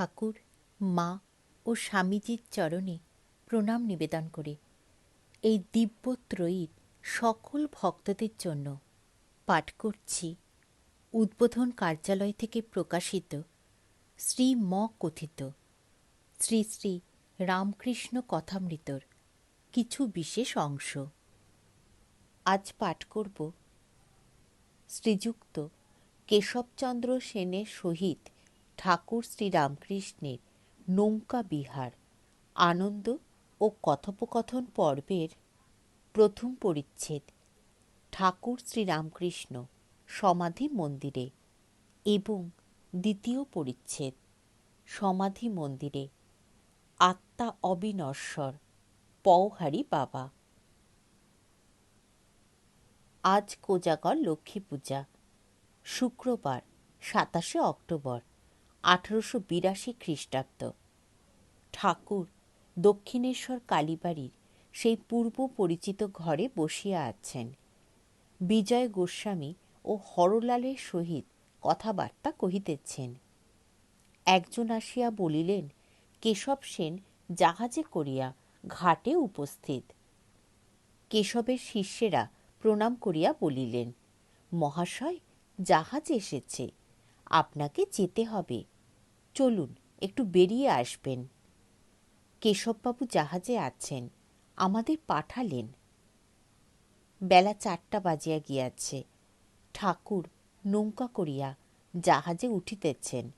ঠাকুর, মা ও স্বামীজির চরণে প্রণাম নিবেদন করে। এই দিব্যত্রয়ীর সকল ভক্তদের জন্য পাঠ করছি। উদ্বোধন কার্যালয় থেকে প্রকাশিত শ্রী ম কথিত। শ্রী শ্রী রামকৃষ্ণ কথামৃতর কিছু বিশেষ অংশ। আজ পাঠ করব শ্রীযুক্ত কেশবচন্দ্র সেনের সহিত ঠাকুর শ্রীরামকৃষ্ণের নৌকা বিহার, আনন্দ ও কথোপকথন পর্বের প্রথম পরিচ্ছেদ, ঠাকুর শ্রীরামকৃষ্ণ সমাধি মন্দিরে এবং দ্বিতীয় পরিচ্ছেদ, সমাধি মন্দিরে আত্মা অবিনশ্বর, পওহারি বাবা। আজ কোজাগর লক্ষ্মী পূজা, শুক্রবার, সাতাশে অক্টোবর। আঠারোশো বিরাশি খ্রিস্টাব্দ। ঠাকুর দক্ষিণেশ্বর কালীবাড়ির সেই পূর্ব পরিচিত ঘরে বসিয়া আছেন। বিজয় গোস্বামী ও হরলালের সহিত কথাবার্তা কহিতেছেন। একজন আসিয়া বলিলেন, কেশব সেন জাহাজে করিয়া ঘাটে উপস্থিত। কেশবের শিষ্যেরা প্রণাম করিয়া বলিলেন, মহাশয়, জাহাজ এসেছে। আপনাকে যেতে হবে। চলুন, একটু বেরিয়ে আসবেন। কেশববাবু জাহাজে আছেন, আমাদের পাঠালেন। বেলা চারটা বাজিয়া গিয়াছে। ঠাকুর নৌকা করিয়া জাহাজে উঠিতেছেন।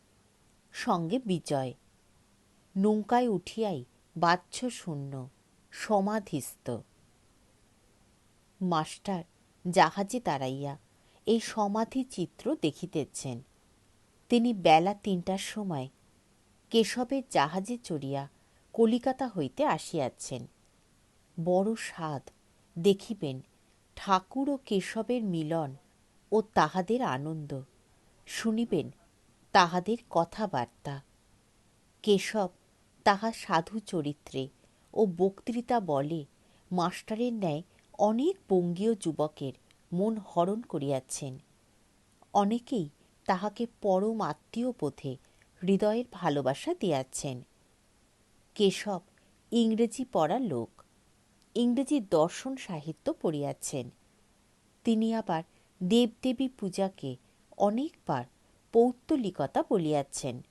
সঙ্গে বিজয়। নৌকায় উঠিয়াই বাচ্ছ শূন্য সমাধিস্থ। মাস্টার জাহাজে দাঁড়াইয়া এই সমাধি চিত্র দেখিতেছেন। তিনি বেলা তিনটার সময় কেশবের জাহাজে চড়িয়া কলিকাতা হইতে আসিয়াছেন। বড় স্বাদ দেখিবেন ঠাকুর ও কেশবের মিলন ও তাহাদের আনন্দ। শুনিবেন তাহাদের কথাবার্তা। কেশব তাহা সাধু চরিত্রে ও বক্তৃতা বলে মাস্টারের ন্যায় অনেক বঙ্গীয় যুবকের মন হরণ করিয়াছেন। অনেকেই তাহাকে পরম আত্মীয় পথে হৃদয়ের ভালোবাসা দিয়াছেন। কেশব, ইংরেজি পড়া লোক। ইংরেজি দর্শন সাহিত্য পড়িয়াছেন। তিনি আবার দেবদেবী পূজাকে অনেকবার পৌত্তলিকতা বলিয়াছেন।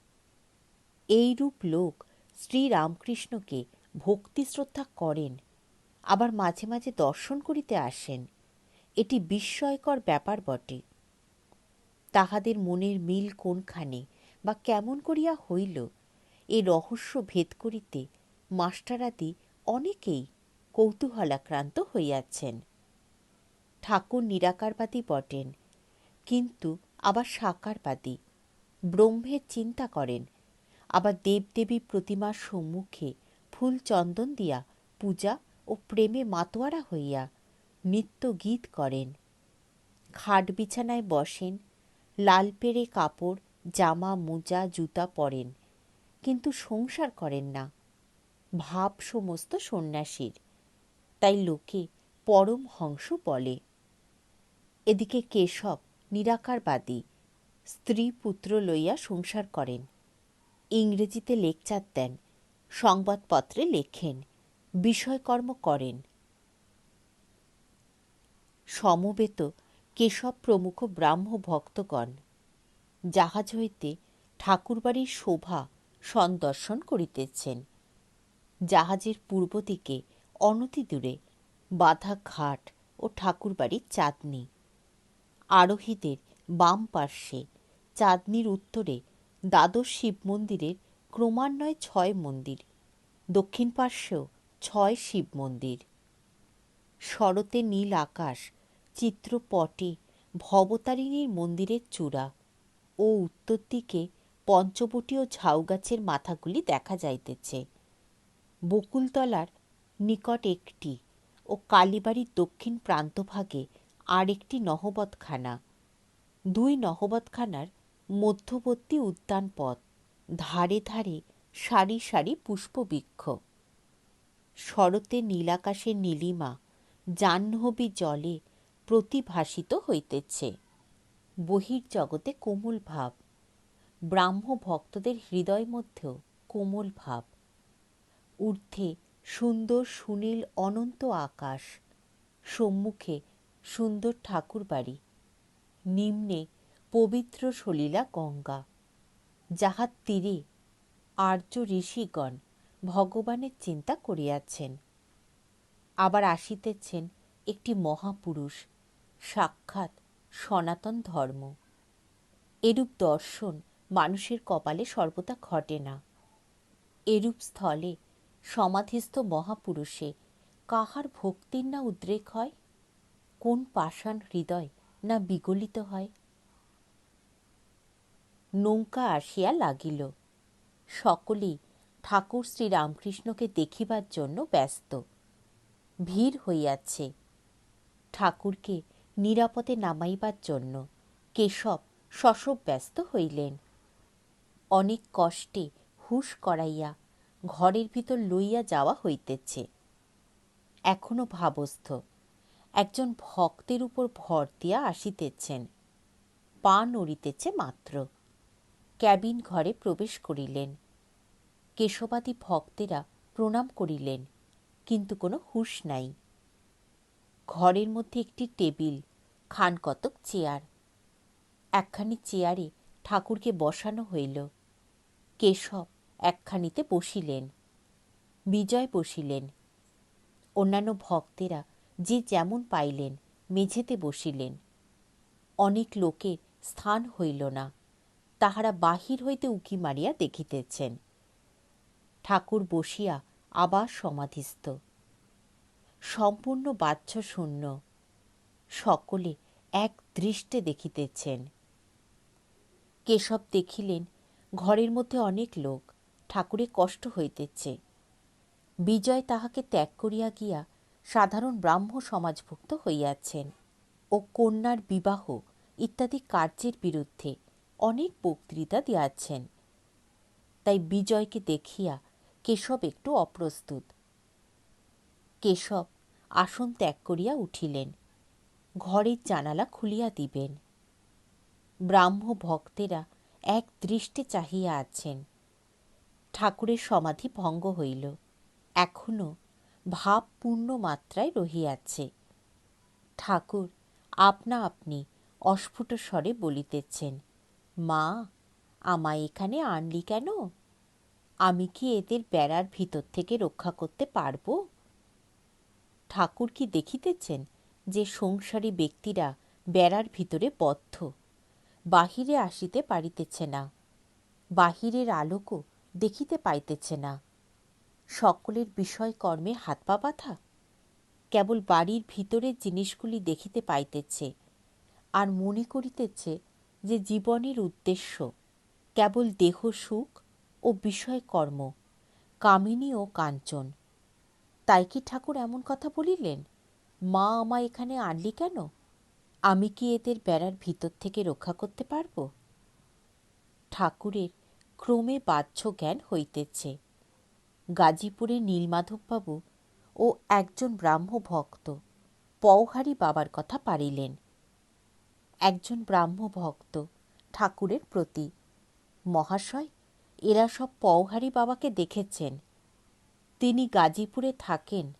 এইরূপ লোক শ্রীরামকৃষ্ণকে ভক্তি শ্রদ্ধা করেন, আবার মাঝে মাঝে দর্শন করিতে আসেন। এটি বিস্ময়কর ব্যাপার বটে। তাহাদের মনের মিল কোনখানে বা কেমন করিয়া হইল? এ রহস্য ভেদ করিতে মাস্টারাদি অনেকেই কৌতূহলাক্রান্ত হইয়াছেন। ঠাকুর নিরাকারবাদী বটেন, কিন্তু আবার সাকারবাদী। ব্রহ্মের চিন্তা করেন, আবার দেবদেবী প্রতিমার সম্মুখে ফুল চন্দন দিয়া পূজা ও প্রেমে মাতোয়ারা হইয়া নিত্য গীত করেন। খাট বিছানায় বসেন লাল পেড়ে কাপড়, জামা, মোজা, জুতা পরেন, কিন্তু সংসার করেন না। ভাব সমস্ত সন্ন্যাসীর। তাই লোকে পরম হংস বলে। এদিকে কেশব নিরাকারবাদী, স্ত্রী পুত্র লইয়া সংসার করেন। ইংরেজিতে লেকচার দেন, সংবাদপত্রে লেখেন, বিষয়কর্ম করেন। সমবেত কেশব প্রমুখ ব্রাহ্ম ভক্তগণ জাহাজ হইতে ঠাকুরবাড়ির শোভা সন্দর্শন করিতেছেন। জাহাজের পূর্ব দিকে অনতি দূরে বাধা ঘাট ও ঠাকুরবাড়ির চাঁদনি। আরোহীদের বাম পার্শ্বে চাঁদনির উত্তরে দ্বাদশ শিব মন্দিরের ক্রমান্বয়ে ছয় মন্দির, দক্ষিণ পার্শ্বেও ছয় শিব মন্দির। শরতে নীল আকাশ চিত্রপটে ভবতারিণীর মন্দিরের চূড়া ও উত্তর দিকে পঞ্চবটী ও ঝাউগাছের মাথাগুলি দেখা যাইতেছে। বকুলতলার নিকট একটি ও কালীবাড়ির দক্ষিণ প্রান্তভাগে আর একটি নহবতখানা। দুই নহবতখানার মধ্যবর্তী উদ্যান পথ ধারে ধারে সারি সারি পুষ্পবৃক্ষ। শরতে নীলাকাশের নীলিমা জাহ্নবী জলে প্রতিভাসিত হইতেছে। বহির্জগতে কোমল ভাব ব্রাহ্ম ভক্তদের হৃদয় মধ্যেও কোমল ভাব, ঊর্ধ্বে সুন্দর সুনীল অনন্ত আকাশ, সম্মুখে সুন্দর ঠাকুর বাড়ি, নিম্নে পবিত্র সলীলা গঙ্গা যাহার তীরে আর্য ঋষিগণ ভগবানের চিন্তা করিয়াছেন। আবার আসিতেছেন একটি মহাপুরুষ সাক্ষাৎ সনাতন ধর্ম। এরূপ দর্শন মানুষের কপালে সর্বদা ঘটে না। এরূপ স্থলে সমাধিস্থ মহাপুরুষে কাহার ভক্তির না উদ্রেক হয়? কোন পাষাণ হৃদয় না বিগলিত হয়? নৌকা আসিয়া লাগিল। সকলেই ঠাকুর শ্রীরামকৃষ্ণকে দেখিবার জন্য ব্যস্ত। ভিড় হইয়াছে। ঠাকুরকে নিরাপদে নামাইবার জন্য কেশব শশব ব্যস্ত হইলেন। অনেক কষ্টে হুশ করাইয়া ঘরের ভিতর লইয়া যাওয়া হইতেছে। এখনও ভাবস্থ, একজন ভক্তের উপর ভর দিয়া আসিতেছেন। পা নড়িতেছে মাত্র। ক্যাবিন ঘরে প্রবেশ করিলেন। কেশবাদী ভক্তেরা প্রণাম করিলেন, কিন্তু কোনো হুঁশ নাই। ঘরের মধ্যে একটি টেবিল, খান কতক চেয়ার। একখানি চেয়ারে ঠাকুরকে বসানো হইল। কেশব একখানিতে বসিলেন, বিজয় বসিলেন। অন্যান্য ভক্তেরা যে যেমন পাইলেন, মেঝেতে বসিলেন। অনেক লোকের স্থান হইল না, তাহারা বাহির হইতে উকি মারিয়া দেখিতেছেন। ঠাকুর বসিয়া আবার সমাধিস্থ। সম্পূর্ণ বাহ্য শূন্য। সকলে এক দৃষ্টে দেখিতেছেন। কেশব দেখিলেন, ঘরের মধ্যে অনেক লোক ঠাকুরে কষ্ট হইতেছে। বিজয় তাহাকে ত্যাগ করিয়া গিয়া সাধারণ ব্রাহ্ম সমাজভুক্ত হইয়াছেন ও কন্যার বিবাহ ইত্যাদি কার্যের বিরুদ্ধে অনেক বক্তৃতা দিয়াছেন। তাই বিজয়কে দেখিয়া কেশব একটু অপ্রস্তুত। কেশব আসন ত্যাগ করিয়া উঠিলেন। ঘরের জানালা খুলিয়া দিবেন। ব্রাহ্ম ভক্তেরা এক দৃষ্টে চাহিয়া আছেন। ঠাকুরের সমাধি ভঙ্গ হইল। এখনও ভাব পূর্ণ মাত্রায় রহিয়াছে। ঠাকুর আপনা আপনি অস্ফুট স্বরে বলিতেছেন, মা, আমায় এখানে আনলি কেন? আমি কি এদের বেড়ার ভিতর থেকে রক্ষা করতে পারব? ঠাকুর কি দেখিতেছেন যে সংসারী ব্যক্তিরা বেড়ার ভিতরে বদ্ধ? বাহিরে আসিতে পারিতেছে না, বাহিরের আলোকও দেখিতে পাইতেছে না। সকলের বিষয় কর্মে হাত পা বাঁধা? কেবল বাড়ির ভিতরের জিনিসগুলি দেখিতে পাইতেছে আর মনে করিতেছে যে জীবনের উদ্দেশ্য কেবল দেহ সুখ ও বিষয় কর্ম কামিনী ও কাঞ্চন। তাই কি ঠাকুর এমন কথা বলিলেন? মা আমায় এখানে আনলি কেন? আমি কি এদের বেড়ার ভিতর থেকে রক্ষা করতে পারব? ঠাকুরের ক্রমে বাহ্য জ্ঞান হইতেছে। গাজীপুরে নীলমাধববাবু ও একজন ব্রাহ্ম ভক্ত পওহারি বাবার কথা পারিলেন। একজন ব্রাহ্ম ভক্ত ঠাকুরের প্রতি। মহাশয়, এরা সব পওহারি বাবাকে দেখেছেন। তিনি গাজীপুরে থাকেন।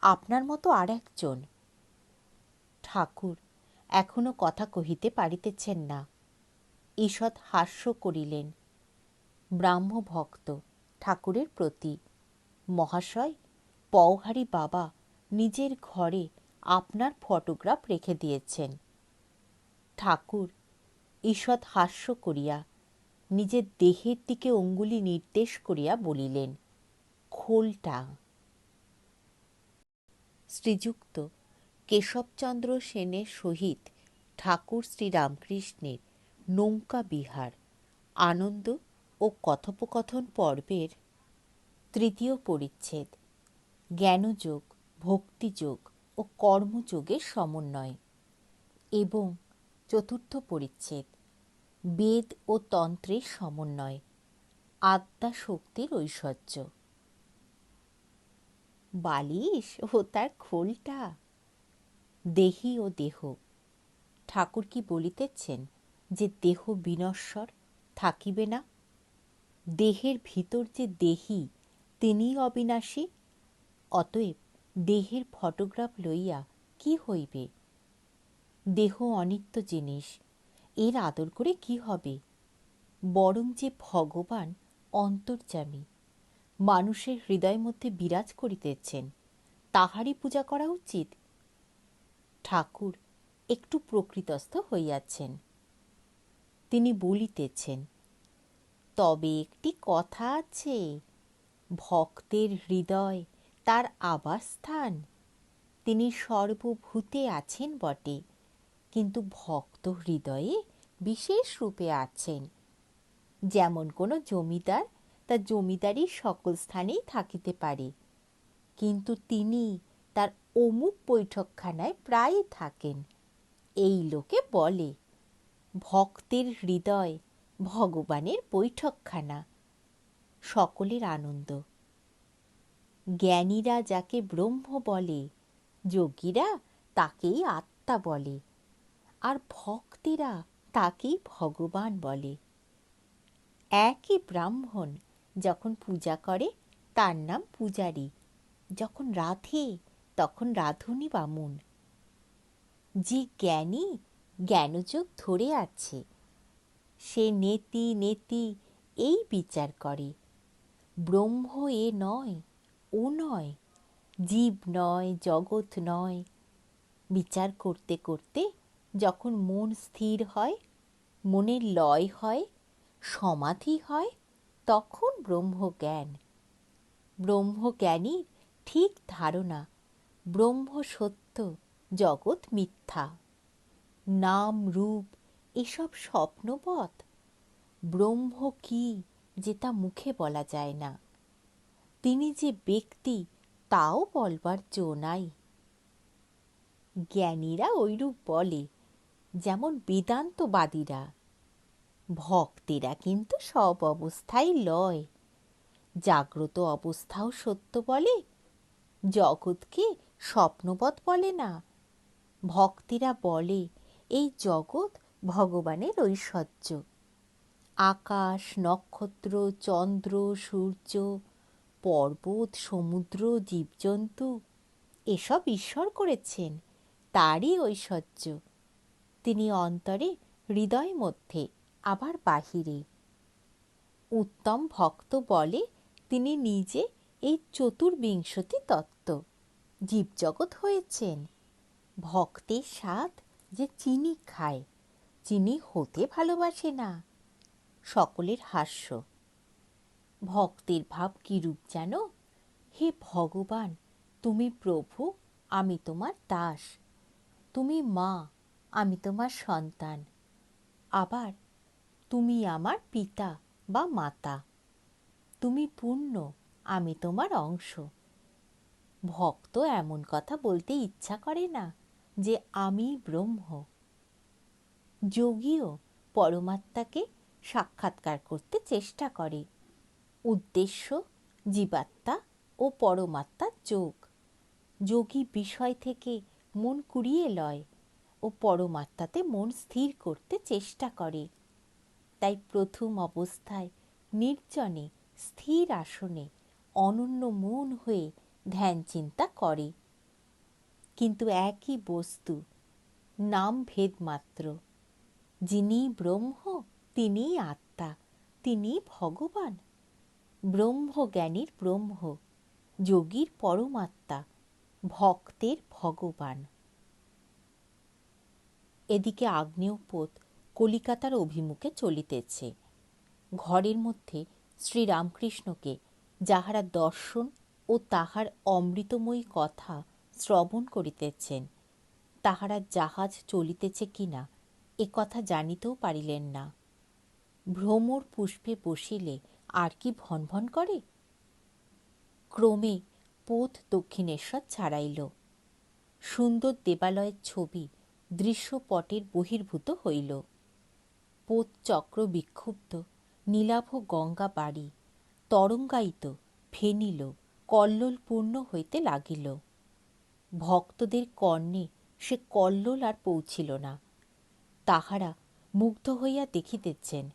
আপনার মতো আর একজন ঠাকুর, এখনও কথা কহিতে পারিতেছেন না। ঈষৎ হাস্য করিলেন। ব্রাহ্ম ভক্ত ঠাকুরের প্রতি। মহাশয়, পওহারি বাবা নিজের ঘরে আপনার ফটোগ্রাফ রেখে দিয়েছেন। ঠাকুর, ঈষৎ হাস্য করিয়া নিজের দেহের দিকে অঙ্গুলি নির্দেশ করিয়া বলিলেন খোলটা। শ্রীযুক্ত কেশবচন্দ্র সেনের সহিত ঠাকুর শ্রীরামকৃষ্ণের নৌকা বিহার, আনন্দ ও কথোপকথন পর্বের তৃতীয় পরিচ্ছেদ, জ্ঞানযোগ, ভক্তিযোগ ও কর্মযোগের সমন্বয় এবং চতুর্থ পরিচ্ছেদ, বেদ ও তন্ত্রের সমন্বয় আত্মা শক্তির ঐশ্বর্য। বালিশ ও তার খোলটা। দেহি ও দেহ। ঠাকুর কি বলিতেছেন যে দেহ বিনশ্বর, থাকিবে না? দেহের ভিতর যে দেহি, তিনিই অবিনাশী? অতএব দেহের ফটোগ্রাফ লইয়া কি হইবে? দেহ অনিত্য জিনিস, এর আদর করে কি হবে? বরং যে ভগবান অন্তর্যামী। মানুষের হৃদয় মধ্যে বিরাজ করিতেছেন। তাহারই পূজা করা উচিত। ঠাকুর একটু প্রকৃতস্থ হইয়াছেন। তিনি বলিতেছেন, তবে একটি কথা আছে, ভক্তের হৃদয় তার আবাসস্থান তিনি সর্বভূতে আছেন বটে, কিন্তু ভক্ত হৃদয়ে বিশেষ রূপে আছেন। যেমন কোনো জমিদার তার জমিদারি সকল স্থানেই থাকিতে পারে। কিন্তু তিনি তার অমুক বৈঠকখানায় প্রায়ই থাকেন। এই লোকে বলে, ভক্তের হৃদয় ভগবানের বৈঠকখানা। সকলের আনন্দ। জ্ঞানীরা যাকে ব্রহ্ম বলে, যোগীরা তাকেই আত্মা বলে, আর ভক্তেরা তাকেই ভগবান বলে। একই ব্রাহ্মণ যখন পূজা করে, তার নাম পূজারী। যখন রাধে, তখন রাধুনি বামুন। যে জ্ঞানী জ্ঞানযোগ ধরে আছে, সে নেতি নেতি এই বিচার করে। ব্রহ্ম এ নয়, ও নয়, জীব নয়, জগৎ নয়। বিচার করতে করতে যখন মন স্থির হয়, মনের লয় হয়, সমাধি হয় তখন ব্রহ্মজ্ঞান। ব্রহ্মজ্ঞানীর ঠিক ধারণা, ব্রহ্ম সত্য, জগৎ মিথ্যা। নাম রূপ এসব স্বপ্নপথ ব্রহ্ম কি যে তা মুখে বলা যায় না। তিনি যে ব্যক্তি তাও বলবার জো নাই। জ্ঞানীরা ঐরূপ বলে, যেমন বেদান্তবাদীরা। ভক্তেরা কিন্তু সব অবস্থায় লয়। জাগ্রত অবস্থাও সত্য বলে, জগৎকে স্বপ্নবৎ বলে না। ভক্তেরা বলে, এই জগৎ ভগবানের ঐশ্বর্য। আকাশ, নক্ষত্র, চন্দ্র, সূর্য, পর্বত, সমুদ্র, জীবজন্তু, এসব ঈশ্বর করেছেন, তারই ঐশ্বর্য। তিনি অন্তরে হৃদয় মধ্যে আবার বাহিরে। উত্তম ভক্ত বলে তিনি নিজে এই চতুর্বিংশতি তত্ত্ব। জীবজগৎ হয়েছেন। ভক্তের স্বাদ যে চিনি খায়, চিনি হতে ভালোবাসে না। সকলের হাস্য। ভক্তের ভাব কিরূপ জানো হে ভগবান, তুমি প্রভু, আমি তোমার দাস। তুমি মা, আমি তোমার সন্তান। আবার তুমি আমার পিতা বা মাতা। তুমি পূর্ণ আমি তোমার অংশ। ভক্ত এমন কথা বলতে ইচ্ছা করে না যে আমি ব্রহ্ম। যোগীও পরমাত্মাকে সাক্ষাৎকার করতে চেষ্টা করে। উদ্দেশ্য, জীবাত্মা ও পরমাত্মার যোগ। যোগী বিষয় থেকে মন কুড়িয়ে লয় ও পরমাত্মাতে মন স্থির করতে চেষ্টা করে। তাই প্রথম অবস্থায় নির্জনে, স্থির আসনে, অনন্য মন হয়ে ধ্যান চিন্তা করে। কিন্তু একই বস্তু, নাম ভেদ মাত্র। যিনি ব্রহ্ম, তিনি আত্মা, তিনি ভগবান। ব্রহ্মজ্ঞানীর ব্রহ্ম, যোগীর পরমাত্মা, ভক্তের ভগবান। এদিকে আগ্নেয়পোত কলিকাতার অভিমুখে চলিতেছে। ঘরের মধ্যে শ্রীরামকৃষ্ণকে যাহারা দর্শন ও তাহার অমৃতময়ী কথা শ্রবণ করিতেছেন, তাহারা জাহাজ চলিতেছে কিনা এ কথা জানিতেও পারিলেন না। ভ্রমর পুষ্পে বসিলে আর কি ভনভন করে? ক্রমে পোত দক্ষিণেশ্বর ছাড়াইল। সুন্দর দেবালয়ের ছবি দৃশ্যপটের বহির্ভূত হইল। পোত চক্র বিক্ষুব্ধ নীলাভ গঙ্গা বাড়ি। তরঙ্গায়িত, ফেনিল কল্লোলপূর্ণ হইতে লাগিল। ভক্তদের কর্ণে সে কল্লোল আর পৌঁছিল না। তাহারা মুগ্ধ হইয়া দেখিতেছেন,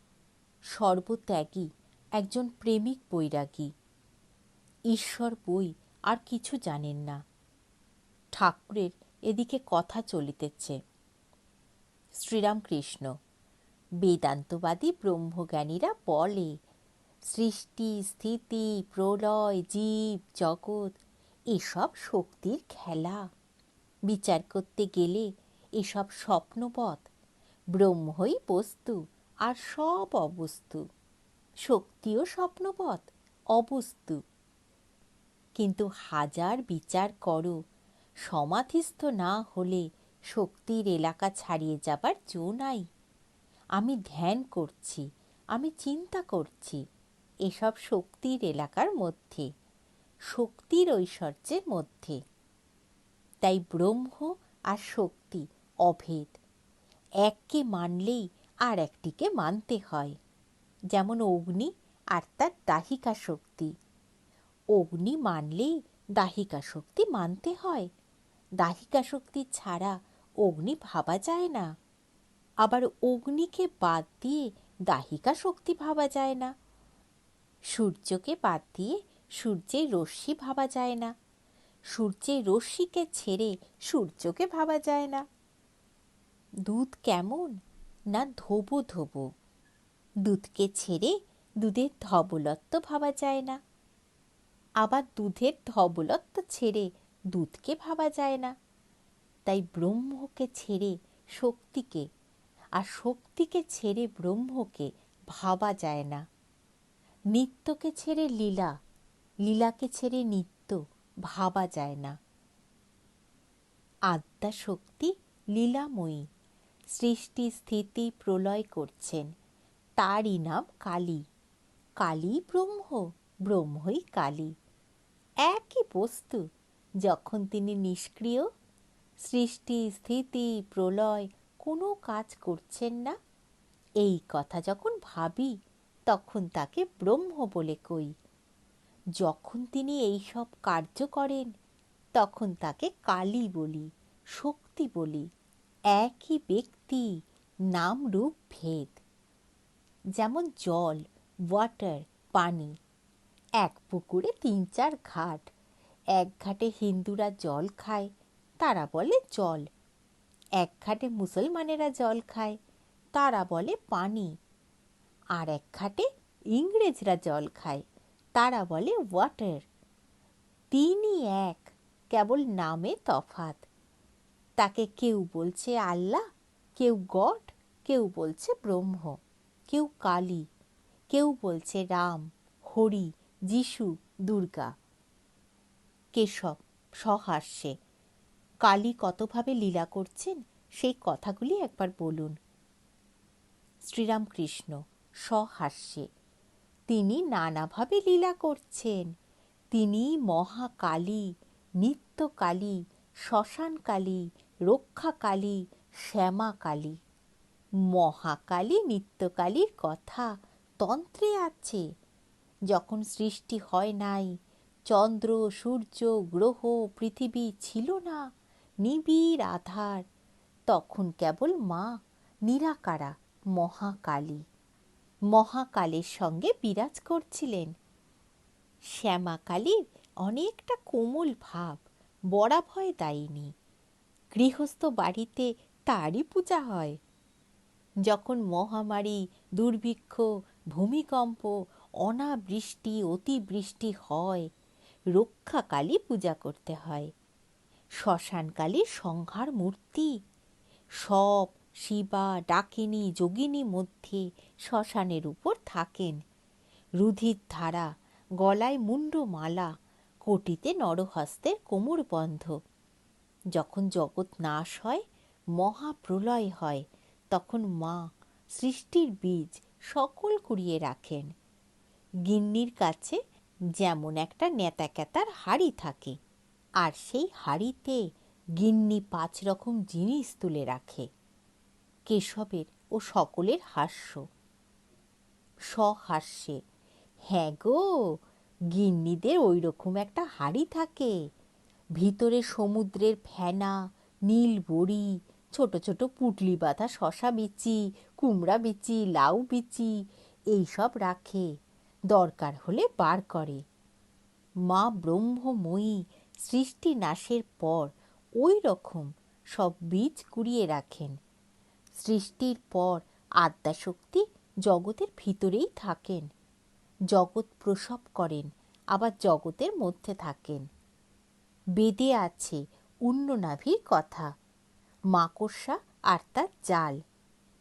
সর্বত্যাগী একজন প্রেমিক বৈরাগী। ঈশ্বর বই আর কিছু জানেন না। ঠাকুরের এদিকে কথা চলিতেছে। শ্রীরামকৃষ্ণ বেদান্তবাদী ব্রহ্মজ্ঞানীরা বলে, সৃষ্টি, স্থিতি, প্রলয়, জীব, জগৎ, এসব শক্তির খেলা। বিচার করতে গেলে এসব স্বপ্নপথ, ব্রহ্মই বস্তু আর সব অবস্তু। শক্তিও স্বপ্নপথ, অবস্তু। কিন্তু হাজার বিচার করো, সমাধিস্থ না হলে শক্তির এলাকা ছাড়িয়ে যাবার জো নাই। আমি ধ্যান করছি, আমি চিন্তা করছি, এসব শক্তির এলাকার মধ্যে, শক্তির ঐশ্বর্যের মধ্যে। তাই ব্রহ্ম আর শক্তি অভেদ, এককে মানলেই আর একটিকে মানতে হয়। যেমন অগ্নি আর তার দাহিকা শক্তি, অগ্নি মানলেই দাহিকা শক্তি মানতে হয়। দাহিকা শক্তি ছাড়া অগ্নি ভাবা যায় না। আবার অগ্নিকে বাদ দিয়ে দাহিকা শক্তি ভাবা যায় না। সূর্যকে বাদ দিয়ে সূর্যের রশ্মি ভাবা যায় না। সূর্যের রশ্মিকে ছেড়ে সূর্যকে ভাবা যায় না। দুধ কেমন না ধোবো ধোবো। দুধকে ছেড়ে দুধের ধবলত্ব ভাবা যায় না। আবার দুধের ধবলত্ব ছেড়ে দুধকে ভাবা যায় না। তাই ব্রহ্মকে ছেড়ে শক্তিকে আর শক্তিকে ছেড়ে ব্রহ্মকে ভাবা যায় না। নিত্যকে ছেড়ে লীলা, লীলাকে ছেড়ে নিত্য ভাবা যায় না। আদ্যা শক্তি লীলাময়ী, সৃষ্টি স্থিতি প্রলয় করছেন। তারই নাম কালী। কালী ব্রহ্ম, ব্রহ্মই কালী। একই বস্তু, যখন তিনি নিষ্ক্রিয়, সৃষ্টি স্থিতি প্রলয় কোনো কাজ করছেন না। এই কথা যখন ভাবি, তখন তাকে ব্রহ্ম বলে কই। যখন তিনি এই সব কার্য করেন, তখন তাকে কালী বলি, শক্তি বলি, একই ব্যক্তি, নাম রূপ ভেদ। যেমন জল ওয়াটার পানি, এক পুকুরে তিন চার ঘাট, এক ঘাটে হিন্দুরা জল খায়, তারা বলে জল। এক ঘাটে মুসলমানেরা জল খায়, তারা বলে পানি। আর এক ঘাটে ইংরেজরা জল খায়, তারা বলে ওয়াটার তিনি এক, কেবল নামে তফাত তাকে কেউ বলছে আল্লাহ, কেউ গড, কেউ বলছে ব্রহ্ম, কেউ কালী, কেউ বলছে রাম, হরি, যিশু, দুর্গা। কেশব সহাস্যে কালী কতভাবে লীলা করছেন, সেই কথাগুলি একবার বলুন। শ্রীরামকৃষ্ণ সহাস্যে, তিনি নানাভাবে লীলা করছেন। তিনি মহাকালী, নিত্যকালী, শ্মশানকালী, রক্ষাকালী, শ্যামাকালী। মহাকালী, নিত্যকালীর কথা তন্ত্রে আছে। যখন সৃষ্টি হয় নাই, চন্দ্র, সূর্য, গ্রহ, পৃথিবী ছিল না নিবিড় আধার তখন কেবল মা, নিরাকারা, মহাকালী। মহাকালের সঙ্গে বিরাজ করছিলেন। শ্যামাকালীর অনেকটা কোমল ভাব, বড়া ভয় দায়নি। গৃহস্থ বাড়িতে তারই পূজা হয়। যখন মহামারী, দুর্ভিক্ষ, ভূমিকম্প, অনাবৃষ্টি, অতিবৃষ্টি হয়, রক্ষাকালী পূজা করতে হয়। শ্মশানকালীর সংহার মূর্তি। সব শিবা, ডাকিনী, যোগিনী মধ্যে শ্মশানের উপর থাকেন। রুধির ধারা, গলায় মুন্ডমালা কোটিতে নরহস্তের কোমর বন্ধ। যখন জগৎ নাশ হয়, মহাপ্রলয় হয়, তখন মা সৃষ্টির বীজ সকল কুড়িয়ে রাখেন। গিন্নির কাছে যেমন একটা নেতাকেতার হাড়ি থাকে আর সেই হাড়িতে গিন্নি পাঁচ রকম জিনিস তুলে রাখে, কেশবের ও সকলের হাস্য। সহাস্যে হ্যাঁ গো, গিন্নিদের ওই রকম একটা হাড়ি থাকে। ভিতরে সমুদ্রের ফেনা, নীল বড়ি, ছোট ছোট পুটলি বাঁধা শশা বিচি, কুমড়া বিচি, লাউ বিচি, এইসব রাখে। দরকার হলে বার করে। মা ব্রহ্মময়ী সৃষ্টি নাশের পর ওই রকম সব বীজ কুড়িয়ে রাখেন। সৃষ্টির পর আদ্যাশক্তি জগতের ভিতরেই থাকেন। জগৎ প্রসব করেন, আবার জগতের মধ্যে থাকেন। বেদে আছে উন্ননাভির কথা। মাকড়সা আর তার জাল।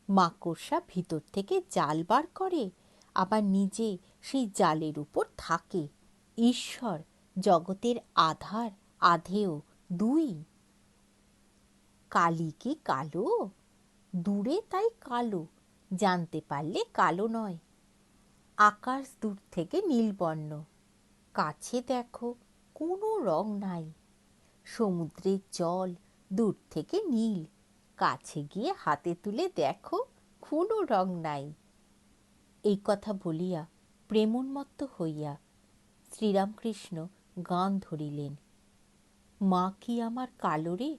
মাকড়সা ভিতর থেকে জাল বার করে, আবার নিজে সেই জালের উপর থাকে। ঈশ্বর জগতের আধার, আধেয় দুই। কালি কি কালো? দূরে তাই কালো, জানতে পারলে কালো নয়। আকাশ দূর থেকে নীলবর্ণ। কাছে দেখো, কোনো রং নাই। সমুদ্রের জল দূর থেকে নীল। কাছে গিয়ে হাতে তুলে দেখো, কোনো রং নাই। এই কথা বলিয়া প্রেমোন্মত্ত হইয়া শ্রীরামকৃষ্ণ গান ধরিলেন। মা কি আমার কালো রে?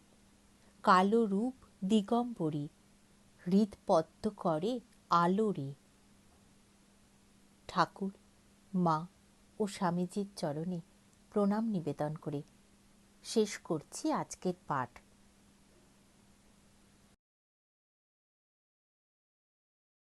কালো রূপ দিগম্বরী হৃদপদ্ম করে আলো রে। ঠাকুর, মা ও স্বামীজির চরণে প্রণাম নিবেদন করে শেষ করছি আজকের পাঠ।